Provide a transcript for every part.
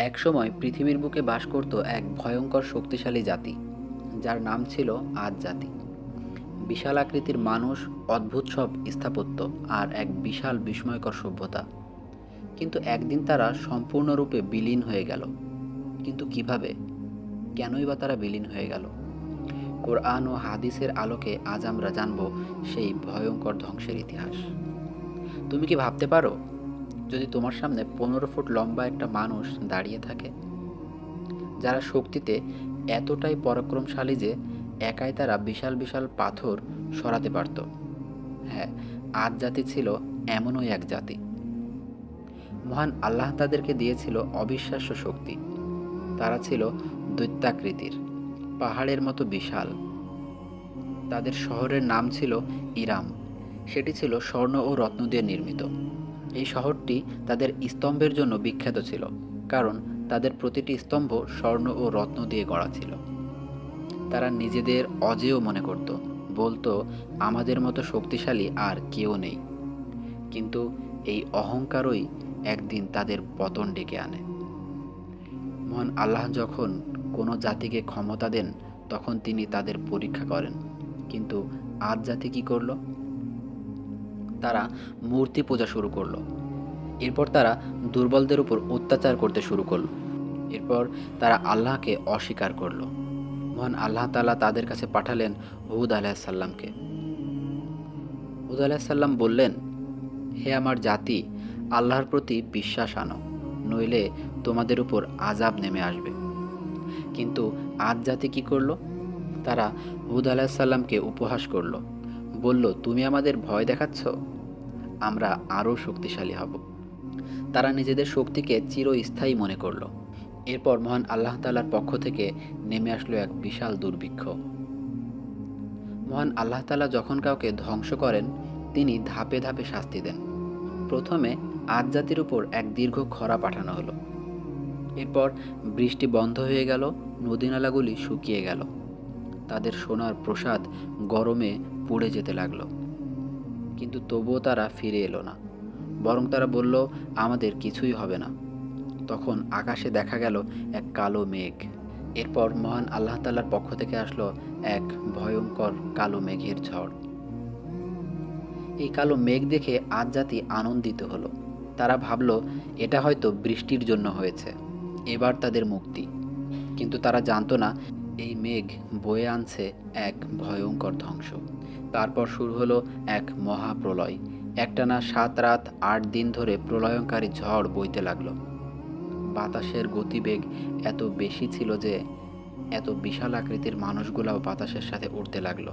একসময় পৃথিবীর বুকে বাস করত এক ভয়ঙ্কর শক্তিশালী জাতি, যার নাম ছিল আজ জাতি। বিশাল আকৃতির মানুষ, অদ্ভুত সব স্থাপত্য আর এক বিশাল বিস্ময়কর সভ্যতা। কিন্তু একদিন তারা সম্পূর্ণরূপে বিলীন হয়ে গেল। কিন্তু কীভাবে? কেনই বা তারা বিলীন হয়ে গেল? কোরআন ও হাদিসের আলোকে আজ আমরা জানব সেই ভয়ঙ্কর ধ্বংসের ইতিহাস। তুমি কি ভাবতে পারো যদি তোমার সামনে পনেরো ফুট লম্বা একটা মানুষ দাঁড়িয়ে থাকে, যারা শক্তিতে এতটাই পরাক্রমশালী যে একাই তারা বিশাল বিশাল পাথর সরাতে পারত। হ্যাঁ আজ জাতি ছিল এমনই এক জাতি। মহান আল্লাহ তাদেরকে দিয়েছিল অবিশ্বাস্য শক্তি। তারা ছিল দৈত্যাকৃতির, পাহাড়ের মতো বিশাল। তাদের শহরের নাম ছিল ইরাম। সেটি ছিল স্বর্ণ ও রত্ন দিয়ে নির্মিত। এই শহরটি তাদের স্তম্ভের জন্য বিখ্যাত ছিল, কারণ তাদের প্রতিটি স্তম্ভ স্বর্ণ ও রত্ন দিয়ে গড়া ছিল। তারা নিজেদের অজেয় মনে করত, বলতো, আমাদের মতো শক্তিশালী আর কেউ নেই। কিন্তু এই অহংকারই একদিন তাদের পতন ডেকে আনে। মহান আল্লাহ যখন কোনো জাতিকে ক্ষমতা দেন, তখন তিনি তাদের পরীক্ষা করেন। কিন্তু আজ জাতি কি করল? তারা মূর্তি পূজা শুরু করল। এরপর তারা দুর্বলদের উপর অত্যাচার করতে শুরু করল। এরপর তারা আল্লাহকে অস্বীকার করল। মহান আল্লাহ তাআলা তাদের কাছে পাঠালেন হুদ আলাহিসাল্লামকে হুদ আলাহিসাল্লাম বললেন, হে আমার জাতি, আল্লাহর প্রতি বিশ্বাস আনো, নইলে তোমাদের উপর আজাব নেমে আসবে। কিন্তু আজ জাতি কি করল? তারা হুদ আলাহিসাল্লামকে উপহাস করল। বলল, তুমি আমাদের ভয় দেখাচ্ছ? আমরা আরও শক্তিশালী হব। তারা নিজেদের শক্তিকে চিরস্থায়ী মনে করল। এরপর মহান আল্লাহ তালার পক্ষ থেকে নেমে আসলো এক বিশাল দুর্ভিক্ষ। মহান আল্লাহ তালা যখন কাউকে ধ্বংস করেন, তিনি ধাপে ধাপে শাস্তি দেন। প্রথমে আজ জাতির উপর এক দীর্ঘ খরা পাঠানো হলো। এরপর বৃষ্টি বন্ধ হয়ে গেল, নদীনালাগুলি শুকিয়ে গেল। তাদের সোনার প্রসাদ গরমে পুড়ে যেতে লাগল। কিন্তু তবুও তারা ফিরে এলো না। বরং তারা বলল, আমাদের কিছুই হবে না। তখন আকাশে দেখা গেল এক কালো মেঘ। এরপর মহান আল্লাহ তাল্লার পক্ষ থেকে আসলো এক ভয়ঙ্কর কালো মেঘের ঝড়। এই কালো মেঘ দেখে আজ জাতি আনন্দিত হলো। তারা ভাবলো, এটা হয়তো বৃষ্টির জন্য হয়েছে। এবার তাদের মুক্তি। কিন্তু তারা জানতো না এই মেঘ বয়ে আনছে এক ভয়ঙ্কর ধ্বংস। তারপর শুরু হলো এক মহাপ্রলয়। একটানা সাত রাত আট দিন ধরে প্রলয়ঙ্কারী ঝড় বইতে লাগল। বাতাসের গতিবেগ এত বেশি ছিল যে এত বিশাল আকৃতির মানুষগুলাও বাতাসের সাথে উড়তে লাগল।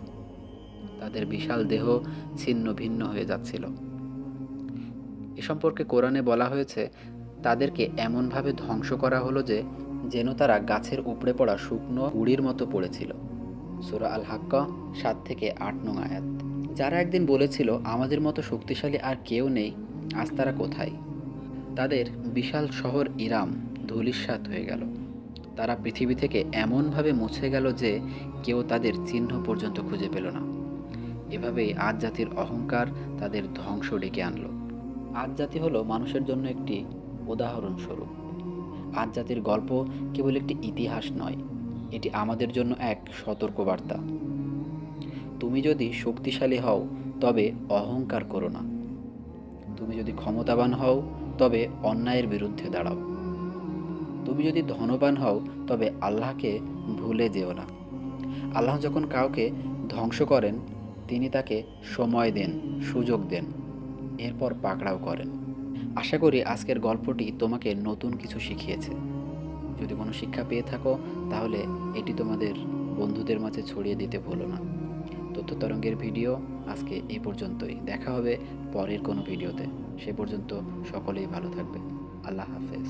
তাদের বিশাল দেহ ছিন্ন ভিন্ন হয়ে যাচ্ছিল। এ সম্পর্কে কোরআনে বলা হয়েছে তাদেরকে এমনভাবে ধ্বংস করা হলো যে, যেন তারা গাছের উপড়ে পড়া শুকনো গুড়ির মতো পড়েছিল। সুরা আল হাক্কা সাত থেকে আট নং আয়াত। যারা একদিন বলেছিল, আমাদের মতো শক্তিশালী আর কেউ নেই, আজ তারা কোথায়? তাদের বিশাল শহর ইরাম ধূলিসাৎ হয়ে গেল। তারা পৃথিবী থেকে এমনভাবে মুছে গেল যে, কেউ তাদের চিহ্ন পর্যন্ত খুঁজে পেল না। এভাবেই আজ জাতির অহংকার তাদের ধ্বংস ডেকে আনলো। আজ জাতি হলো মানুষের জন্য একটি উদাহরণস্বরূপ, আজ জাতির গল্প কেবল একটি ইতিহাস নয়, এটি আমাদের জন্য এক সতর্কবার্তা। তুমি যদি শক্তিশালী হও, তবে অহংকার করো না। তুমি যদি ক্ষমতাবান হও, তবে অন্যায়ের বিরুদ্ধে দাঁড়াও। তুমি যদি ধনবান হও, তবে আল্লাহকে ভুলে যেও না। আল্লাহ যখন কাউকে ধ্বংস করেন, তিনি তাকে সময় দেন, সুযোগ দেন, এরপর পাকড়াও করেন। আশা করি আজকের গল্পটি তোমাকে নতুন কিছু শিখিয়েছে। যদি কোনো শিক্ষা পেয়ে থাকো, তাহলে এটি তোমাদের বন্ধুদের মাঝে ছড়িয়ে দিতে ভুলো না। তথ্য তরঙ্গের ভিডিও আজকে এই পর্যন্তই। দেখা হবে পরের কোনো ভিডিওতে। সে পর্যন্ত সকলেই ভালো থাকবে। আল্লাহ হাফেজ।